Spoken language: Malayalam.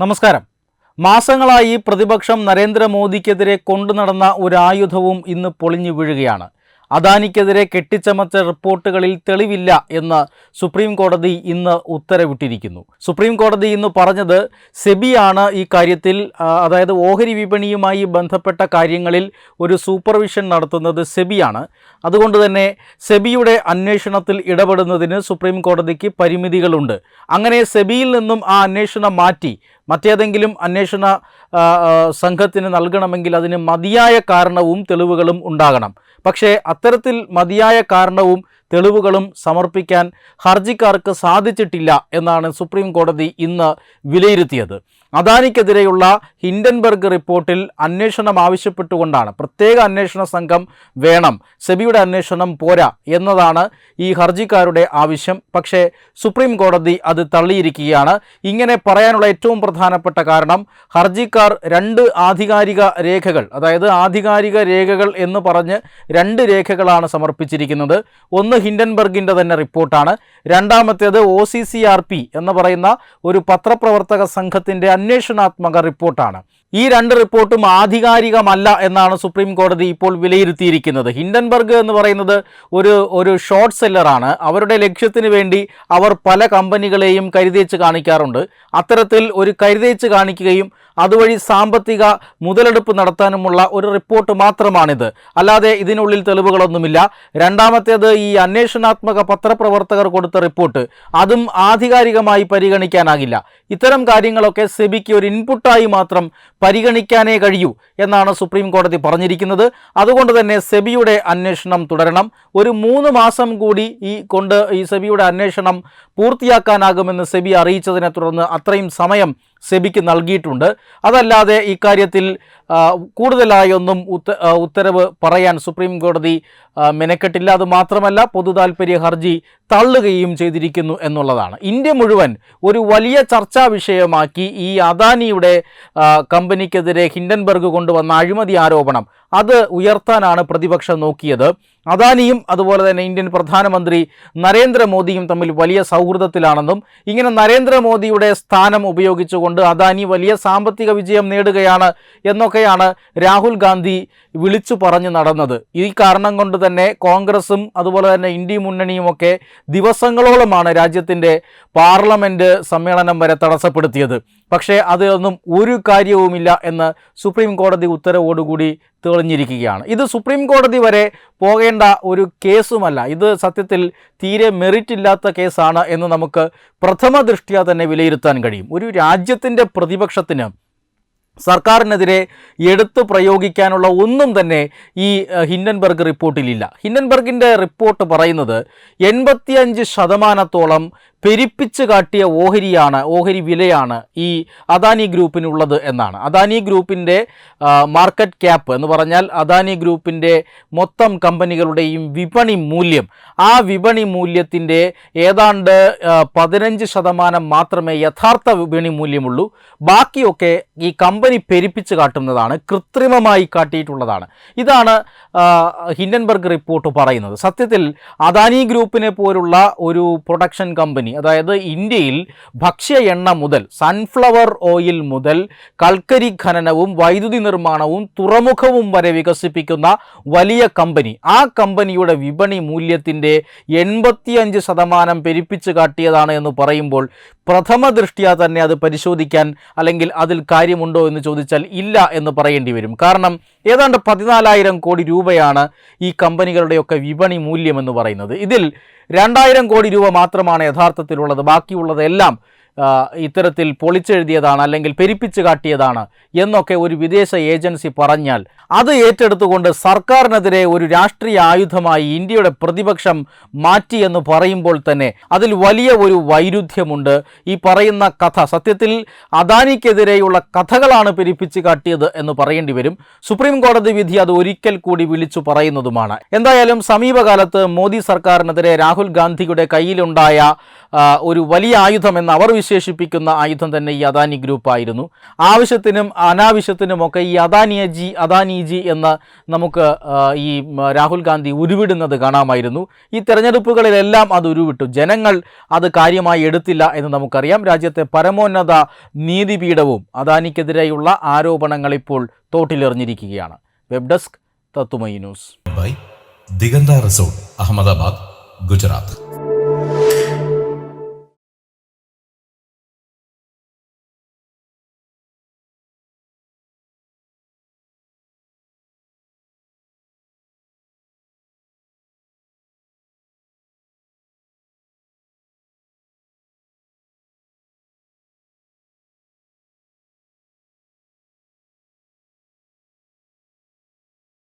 നമസ്കാരം. മാസങ്ങളായി പ്രതിപക്ഷം നരേന്ദ്രമോദിക്കെതിരെ കൊണ്ടുനടന്ന ഒരു ആയുധവും ഇന്ന് പൊളിഞ്ഞു വീഴുകയാണ്. അദാനിക്കെതിരെ കെട്ടിച്ചമച്ച റിപ്പോർട്ടുകളിൽ തെളിവില്ല എന്ന് സുപ്രീം കോടതി ഇന്ന് ഉത്തരവിട്ടിരിക്കുന്നു. സുപ്രീം കോടതി ഇന്ന് പറഞ്ഞത് സെബിയാണ് ഈ കാര്യത്തിൽ അതായത് ഓഹരി വിപണിയുമായി ബന്ധപ്പെട്ട കാര്യങ്ങളിൽ ഒരു സൂപ്പർവിഷൻ നടത്തുന്നത് സെബിയാണ്. അതുകൊണ്ട് തന്നെ സെബിയുടെ അന്വേഷണത്തിൽ ഇടപെടുന്നതിന് സുപ്രീം കോടതിക്ക് പരിമിതികളുണ്ട്. അങ്ങനെ സെബിയിൽ നിന്നും ആ അന്വേഷണം മാറ്റി മറ്റേതെങ്കിലും അന്വേഷണ സംഘത്തിന് നൽകണമെങ്കിൽ അതിന് മതിയായ കാരണവും തെളിവുകളും ഉണ്ടാകണം. പക്ഷേ അത്തരത്തിൽ മതിയായ കാരണവും തെളിവുകളും സമർപ്പിക്കാൻ ഹർജിക്കാർക്ക് സാധിച്ചിട്ടില്ല എന്നാണ് സുപ്രീം കോടതി ഇന്ന് വിലയിരുത്തിയത്. അദാനിക്കെതിരെയുള്ള ഹിൻഡൻബർഗ് റിപ്പോർട്ടിൽ അന്വേഷണം ആവശ്യപ്പെട്ടുകൊണ്ടാണ്. പ്രത്യേക അന്വേഷണ സംഘം വേണം. സെബിയുടെ അന്വേഷണം പോരാ എന്നതാണ് ഈ ഹർജിക്കാരുടെ ആവശ്യം. പക്ഷേ സുപ്രീം കോടതി അത് തള്ളിയിരിക്കുകയാണ്. ഇങ്ങനെ പറയാനുള്ള ഏറ്റവും പ്രധാനപ്പെട്ട കാരണം ഹർജിക്കാർ രണ്ട് ആധികാരിക രേഖകൾ അതായത് ആധികാരിക രേഖകൾ എന്ന് പറഞ്ഞ് രണ്ട് രേഖകളാണ് സമർപ്പിച്ചിരിക്കുന്നത്. ഒന്ന് ഹിൻഡൻബർഗിന്റെ തന്നെ റിപ്പോർട്ടാണ്. രണ്ടാമത്തേത് ഒ എന്ന് പറയുന്ന ഒരു പത്രപ്രവർത്തക സംഘത്തിന്റെ അന്വേഷണാത്മക റിപ്പോർട്ടാണ്. ഈ രണ്ട് റിപ്പോർട്ടും ആധികാരികമല്ല എന്നാണ് സുപ്രീം കോടതി ഇപ്പോൾ വിലയിരുത്തിയിരിക്കുന്നത്. ഹിൻഡൻബർഗ് എന്ന് പറയുന്നത് ഒരു ഒരു ഷോർട്ട് സെല്ലറാണ് അവരുടെ ലക്ഷ്യത്തിന് വേണ്ടി അവർ പല കമ്പനികളെയും കരുതേച്ച് കാണിക്കാറുണ്ട്. അത്തരത്തിൽ ഒരു കരുതേച്ച് കാണിക്കുകയും അതുവഴി സാമ്പത്തിക മുതലെടുപ്പ് നടത്താനുമുള്ള ഒരു റിപ്പോർട്ട് മാത്രമാണിത്. അല്ലാതെ ഇതിനുള്ളിൽ തെളിവുകളൊന്നുമില്ല. രണ്ടാമത്തേത് ഈ അന്വേഷണാത്മക പത്രപ്രവർത്തകർ കൊടുത്ത റിപ്പോർട്ട്. അതും ആധികാരികമായി പരിഗണിക്കാനാകില്ല. ഇത്തരം കാര്യങ്ങളൊക്കെ സെബിക്ക് ഒരു ഇൻപുട്ടായി മാത്രം പരിഗണിക്കാനേ കഴിയൂ എന്നാണ് സുപ്രീം കോടതി പറഞ്ഞിരിക്കുന്നത്. അതുകൊണ്ട് തന്നെ സെബിയുടെ അന്വേഷണം തുടരണം. ഒരു മൂന്ന് മാസം കൂടി ഈ കൊണ്ട് ഈ സെബിയുടെ അന്വേഷണം പൂർത്തിയാക്കാനാകുമെന്ന് സെബി അറിയിച്ചതിനെ തുടർന്ന് അത്രയും സമയം സെബിക്ക് നൽകിയിട്ടുണ്ട്. അതല്ലാതെ ഇക്കാര്യത്തിൽ കൂടുതലായി കൂടുതലായൊന്നും ഉത്ത ഉത്തരവ് പറയാൻ സുപ്രീം കോടതി മെനക്കെട്ടില്ല. അത് മാത്രമല്ല പൊതു താൽപ്പര്യ ഹർജി തള്ളുകയും ചെയ്തിരിക്കുന്നു എന്നുള്ളതാണ്. ഇന്ത്യ മുഴുവൻ ഒരു വലിയ ചർച്ചാ വിഷയമാക്കി ഈ അദാനിയുടെ കമ്പനിക്കെതിരെ ഹിൻഡൻബർഗ് കൊണ്ടുവന്ന അഴിമതി ആരോപണം അത് ഉയർത്താനാണ് പ്രതിപക്ഷം നോക്കിയത്. അദാനിയും അതുപോലെ തന്നെ ഇന്ത്യൻ പ്രധാനമന്ത്രി നരേന്ദ്രമോദിയും തമ്മിൽ വലിയ സൗഹൃദത്തിലാണെന്നും ഇങ്ങനെ നരേന്ദ്രമോദിയുടെ സ്ഥാനം ഉപയോഗിച്ചുകൊണ്ട് അദാനി വലിയ സാമ്പത്തിക വിജയം നേടുകയാണ് എന്നൊക്കെയാണ് രാഹുൽ ഗാന്ധി വിളിച്ചു പറഞ്ഞു നടന്നത്. ഈ കാരണം കൊണ്ട് തന്നെ കോൺഗ്രസും അതുപോലെ തന്നെ ഇന്ത്യ മുന്നണിയുമൊക്കെ ദിവസങ്ങളോളമാണ് രാജ്യത്തിന്റെ പാർലമെന്റ് സമ്മേളനം വരെ തടസ്സപ്പെടുത്തിയത്. പക്ഷേ അതിലൊന്നും ഒരു കാര്യവുമില്ല എന്ന് സുപ്രീം കോടതി ഉത്തരവോടുകൂടി തെളിഞ്ഞിരിക്കുകയാണ്. ഇത് സുപ്രീം കോടതി വരെ പോകേണ്ട ഒരു കേസുമല്ല. ഇത് സത്യത്തിൽ തീരെ മെറിറ്റ് ഇല്ലാത്ത കേസാണ് എന്ന് നമുക്ക് പ്രഥമ ദൃഷ്ടിയാ തന്നെ വിലയിരുത്താൻ കഴിയും. ഒരു രാജ്യത്തിന്റെ പ്രതിപക്ഷത്തിന് സർക്കാരിനെതിരെ എടുത്തു പ്രയോഗിക്കാനുള്ള ഒന്നും തന്നെ ഈ ഹിൻഡൻബർഗ് റിപ്പോർട്ടിലില്ല. ഹിൻഡൻബർഗിന്റെ റിപ്പോർട്ട് പറയുന്നത് എൺപത്തിയഞ്ച് ശതമാനത്തോളം പെരിപ്പിച്ച് കാട്ടിയ ഓഹരിയാണ് ഓഹരി വിലയാണ് ഈ അദാനി ഗ്രൂപ്പിനുള്ളത് എന്നാണ്. അദാനി ഗ്രൂപ്പിന്റെ മാർക്കറ്റ് ക്യാപ്പ് എന്ന് പറഞ്ഞാൽ അദാനി ഗ്രൂപ്പിന്റെ മൊത്തം കമ്പനികളുടെയും വിപണി മൂല്യം. ആ വിപണി മൂല്യത്തിന്റെ ഏതാണ്ട് പതിനഞ്ച് ശതമാനം മാത്രമേ യഥാർത്ഥ വിപണി മൂല്യമുള്ളൂ. ബാക്കിയൊക്കെ ഈ കമ്പനി പെരിപ്പിച്ച് കാട്ടുന്നതാണ് കൃത്രിമമായി കാട്ടിയിട്ടുള്ളതാണ്. ഇതാണ് ഹിൻഡൻബർഗ് റിപ്പോർട്ട് പറയുന്നത്. സത്യത്തിൽ അദാനി ഗ്രൂപ്പിനെ പോലുള്ള ഒരു പ്രൊഡക്ഷൻ കമ്പനി അതായത് ഇന്ത്യയിൽ ഭക്ഷ്യ എണ്ണ മുതൽ സൺഫ്ലവർ ഓയിൽ മുതൽ കൽക്കരി ഖനനവും വൈദ്യുതി നിർമ്മാണവും തുറമുഖവും വരെ വികസിപ്പിക്കുന്ന വലിയ കമ്പനി ആ കമ്പനിയുടെ വിപണി മൂല്യത്തിന്റെ എൺപത്തിയഞ്ച് ശതമാനം പെരുപ്പിച്ച് കാട്ടിയതാണ് എന്ന് പറയുമ്പോൾ പ്രഥമ ദൃഷ്ടിയാ തന്നെ അത് പരിശോധിക്കാൻ അല്ലെങ്കിൽ അതിൽ കാര്യമുണ്ടോ എന്ന് ചോദിച്ചാൽ ഇല്ല എന്ന് പറയേണ്ടി വരും. കാരണം ഏതാണ്ട് പതിനാലായിരം കോടി രൂപയാണ് ഈ കമ്പനികളുടെയൊക്കെ വിപണി മൂല്യം എന്ന് പറയുന്നത്. ഇതിൽ രണ്ടായിരം കോടി രൂപ മാത്രമാണ് യഥാർത്ഥത്തിലുള്ളത്. ബാക്കിയുള്ളതെല്ലാം ഇത്തരത്തിൽ പൊളിച്ചെഴുതിയതാണ് അല്ലെങ്കിൽ പെരിപ്പിച്ചു കാട്ടിയതാണ് എന്നൊക്കെ ഒരു വിദേശ ഏജൻസി പറഞ്ഞാൽ അത് ഏറ്റെടുത്തുകൊണ്ട് സർക്കാരിനെതിരെ ഒരു രാഷ്ട്രീയ ആയുധമായി ഇന്ത്യയുടെ പ്രതിപക്ഷം മാറ്റി എന്ന് പറയുമ്പോൾ തന്നെ അതിൽ വലിയ ഒരു വൈരുദ്ധ്യമുണ്ട്. ഈ പറയുന്ന കഥ സത്യത്തിൽ അദാനിക്കെതിരെയുള്ള കഥകളാണ് പെരിപ്പിച്ചു കാട്ടിയത് എന്ന് പറയേണ്ടി വരും. സുപ്രീം കോടതി വിധി അത് ഒരിക്കൽ കൂടി വിളിച്ചു പറയുന്നതുമാണ്. എന്തായാലും സമീപകാലത്ത് മോദി സർക്കാരിനെതിരെ രാഹുൽ ഗാന്ധിയുടെ കയ്യിലുണ്ടായ ഒരു വലിയ ആയുധം എന്ന് അവർ വിശേഷിപ്പിക്കുന്ന ആയുധം തന്നെ ഈ അദാനി ഗ്രൂപ്പായിരുന്നു ആവശ്യത്തിനും അനാവശ്യത്തിനുമൊക്കെ ഈ അദാനിയ ജി അദാനി ജി എന്ന് നമുക്ക് ഈ രാഹുൽ ഗാന്ധി ഉരുവിടുന്നത് കാണാമായിരുന്നു. ഈ തെരഞ്ഞെടുപ്പുകളിലെല്ലാം അത് ഉരുവിട്ടു. ജനങ്ങൾ അത് കാര്യമായി എടുത്തില്ല എന്ന് നമുക്കറിയാം. രാജ്യത്തെ പരമോന്നത നീതിപീഠവും അദാനിക്കെതിരെയുള്ള ആരോപണങ്ങൾ ഇപ്പോൾ തോട്ടിലെറിഞ്ഞിരിക്കുകയാണ്. വെബ് ഡെസ്ക് തത്തുമൈ news. Bye. Diganta resort Ahmedabad Gujarat.